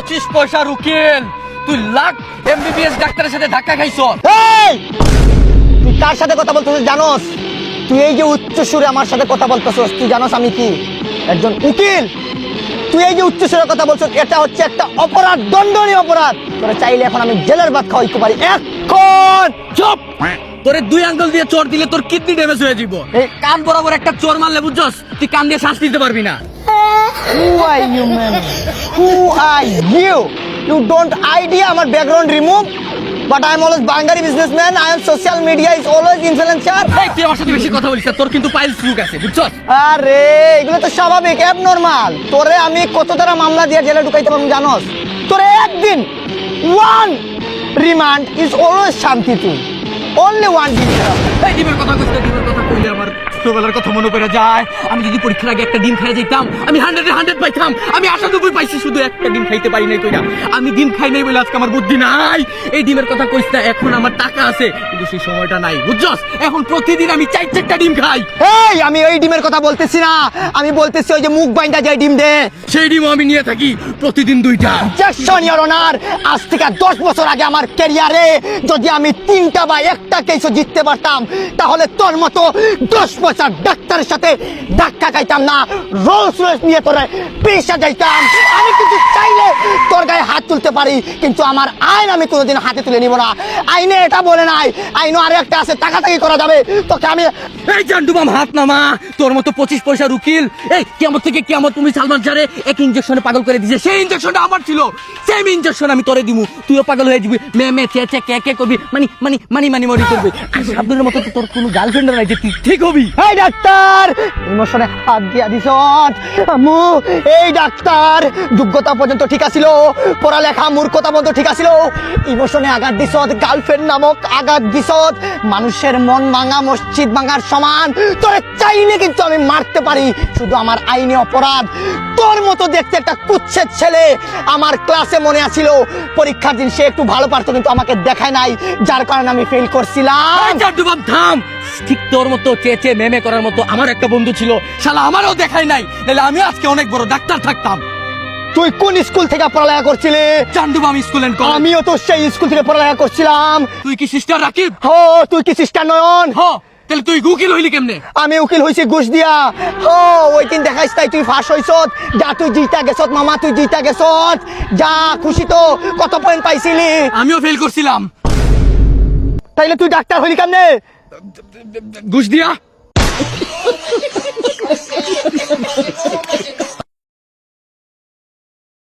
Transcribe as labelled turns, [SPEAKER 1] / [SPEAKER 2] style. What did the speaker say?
[SPEAKER 1] পঁচিশ পয়সা উকিল। তুই লাখ এমবিবিএস ডাক্তারের সাথে ধাক্কা খাইছ।
[SPEAKER 2] এই! তুই কার সাথে কথা বলতেছিস জানোস? তুই এই যে উচ্চ সুরে আমার সাথে কথা বলতেছিস তুই জানোস আমি কি? একজন উকিল। তুই এই যে উচ্চ সুরে কথা বলছিস এটা হচ্ছে একটা অপরাধ দণ্ডনীয় অপরাধ। তোরা চাইলে এখন আমি জেলের ভাত খাওয়াইতে পারি। এখন!
[SPEAKER 1] চুপ! তোরে দুই আঙ্গুল দিয়ে চোর দিলে তোর কিডনি ড্যামেজ হয়ে যাব এই কান বরাবর একটা চোর মারলে বুঝছস তুই কান দিয়ে শ্বাস নিতে পারবি না।
[SPEAKER 2] Who are you, man? Who are you? You don't idea আমার background remove But I'm always Bangari businessman. I am social media is always influencer.
[SPEAKER 1] এই তুই আমার সাথে বেশি কথা বলিস না, তোর কিন্তু পাইলস রোগ আছে বুঝছস
[SPEAKER 2] আরে এগুলো তো স্বাভাবিক অ্যাব নর্মাল তোরে আমি কত তারা মামলা দিয়ে জেলে ঢুকাইতে পারব জানোস তোরে একদিন ওয়ান রিমান্ড ইজ অলওয়েজ শান্তি তুই অনলি ওয়ান দিন
[SPEAKER 1] এই ডিমের কথা কইতে ডিমের কথা কইলে আমার ছোটবেলার কথা মনে পড়ে যায়। আমি যদি পরীক্ষার আগে একটা ডিম খেয়ে যেতাম আমি হান্ড্রেডে হান্ড্রেড পাইতাম আমি আশানব্বই পাইছি শুধু একটা ডিম খাইতে পারি নাই কইরা। আমি ডিম খাই নাই বলে আজকে আমার বুদ্ধি নাই। এই ডিমের কথা কইস না এখন আমার টাকা আছে কিন্তু সেই সময়টা নাই বুঝছস? এখন প্রতিদিন আমি চার চারটা ডিম খাই।
[SPEAKER 2] এই আমি ওই ডিমের কথা বলতেছি না। আমি বলতেছি ওই যে মুখ বাইন্দা যায় ডিম দে।
[SPEAKER 1] সেই ডিমও আমি নিয়ে থাকি প্রতিদিন দুইটা।
[SPEAKER 2] জাকশন ইওর অনার আজ থেকে দশ বছর আগে আমার ক্যারিয়ারে যদি আমি তিনটা বা একটা কেসও জিততে পারতাম তাহলে তোর মতো দশ বছর ডাক্তারের সাথে ধাক্কা খাইতাম না রোজ রোজ নিয়ে তোরে পেশা যাইতাম আমি কিন্তু তুলতে পারি কিন্তু আমার আইন আমি কোনোদিন হাতে তুলে নিব না। আইনে এটা বলে নাই আইনও আরে একটা আছে টাকাটাকি করা যাবে। তোকে আমি
[SPEAKER 1] এই জান্ডুবাম হাত নামা তোর মতো পঁচিশ পয়সার উকিল। এই কেমন থেকে কেমন তুমি সালমান শাহরে এক ইঞ্জেকশনে পাগল করে দিছে সেই ইঞ্জেকশনটা আমার ছিল। সেম ইঞ্জেকশন আমি তোরে দিমু। তুইও পাগল হয়ে যাবি। মে মে চে চে কে কে করবি? মানি মানি মানি মানি মরি করবি। আর সাবধানের মতো তোর কোনো গার্লফ্রেন্ড নাই যে তুই ঠিক হবি।
[SPEAKER 2] এই ডাক্তার ইমোশনে হাত দিয়া দিছ আম্মু এই ডাক্তার যোগ্যতা পর্যন্ত ঠিক আছিল। পড়ালেখা মূর্খতা পর্যন্ত ঠিক আছিল? ইমোশনে আঘাত দিছ গার্লফ্রেন্ড নামক আঘাত দিছ মানুষের মন ভাঙা, মসজিদ ভাঙার সমান। তোরে চাইলে কিন্তু আমি মারতে পারি, শুধু আমার আইনি অপরাধ। তোর মতো দেখতে একটা কুচ্ছের ছেলে আমার ক্লাসে মনে আছিল। পরীক্ষার দিন সে একটু ভালো পারতো, কিন্তু আমাকে দেখায় নাই। যার কারণে আমি ফেল করছিলাম।
[SPEAKER 1] থাম! ঠিক তোর মতো চেচে, মেমে করার মতো আমার একটা বন্ধু ছিল। শালা, আমারও দেখাই নাই। নাহলে আমি আজকে অনেক বড় ডাক্তার থাকতাম।
[SPEAKER 2] তুই কোন স্কুল থেকে পড়ালেখা করছিলি?
[SPEAKER 1] জান্ডুবাম স্কুল এন্ড কলেজ
[SPEAKER 2] আমিও তো সেই স্কুল থেকে পড়ালেখা করছিলাম।
[SPEAKER 1] তুই কি সিস্টার রাকিব?
[SPEAKER 2] হো তুই কি সিস্টার নয়ন?
[SPEAKER 1] হ তাহলে তুই উকিল হইলি কেমনে?
[SPEAKER 2] আমি উকিল হইছি ঘুষ দিয়া। হো ওই দিন দেখাইছ তাই তুই ফাঁস হইছত যা তুই জিতা গেছত মামা তুই জিতা গেছত। যা খুশি তো কত পয়েন্ট পাইছিলি?
[SPEAKER 1] আমিও ফেল করছিলাম।
[SPEAKER 2] তাইলে তুই ডাক্তার হইলি কেমনে?
[SPEAKER 1] ঘুষ দিয়া।